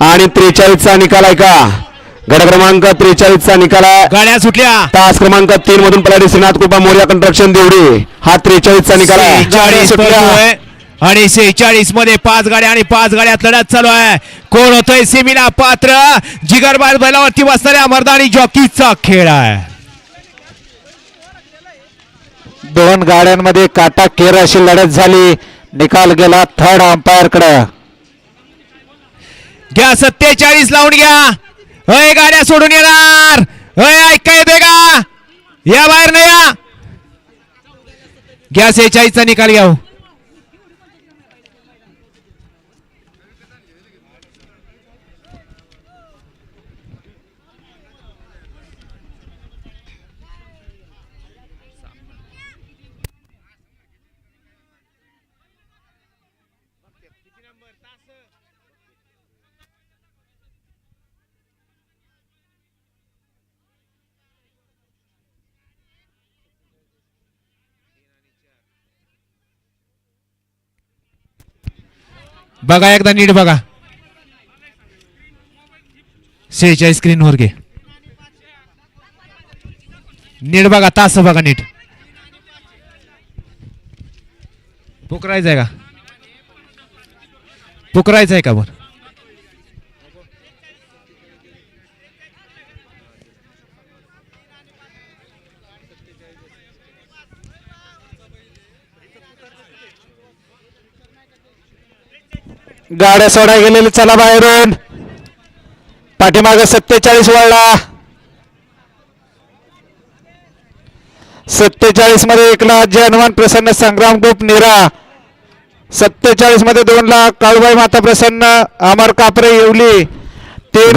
आणि त्रेचाळीसचा निकाल आहे का? गड क्रमांक त्रेचाळीसचा निकाल आहे. गाड्या सुटल्या. तास क्रमांक तीन मधून पलाडी श्रीनाथ कृपा मोर्या कंस्ट्रक्शन देवडी. हा त्रेचाळीसचा निकाल आहे. आणि सेहेचाळीसमध्ये पाच गाड्या आणि पाच गाड्यात लढत चालू आहे. कोण होतोय सेमीला पात्र? जिगरबाज बैलावरती बसणाऱ्या मर्दानी जॉकीचा खेळ आहे. दोन गाड्यांमध्ये काटा केर अशी लढत झाली. निकाल गेला थर्ड अंपायरकडे. घ्या सत्तेचाळीस लावून घ्या. अय गाड्या सोडून येणार. अय ऐका येते का या बाहेर नाही या. घ्या सेहेचाळीसचा निकाल घ्या हो. बघा एकदा नीट बघा. सेहेचाळीस स्क्रीनवर घे. नीट बघा तास बघा नीट. पुकरायचं आहे का? पुकरायचं आहे का बरं? गाड्या सोडा गेलेले चला बाहेरून. पाठीमागे सत्तेचाळीस वळला. सत्तेचाळीसमध्ये एक लाख जय हनुमान प्रसन्न संग्राम ग्रुप निरा. सत्तेचाळीसमध्ये दोन लाख काळूबाई माता प्रसन्न अमर कापरे येवली. तीन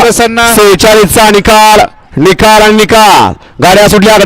प्रसन्न. सेहेचाळीसचा निकाल निकाल आणि निकाल. गाड्या सुटल्या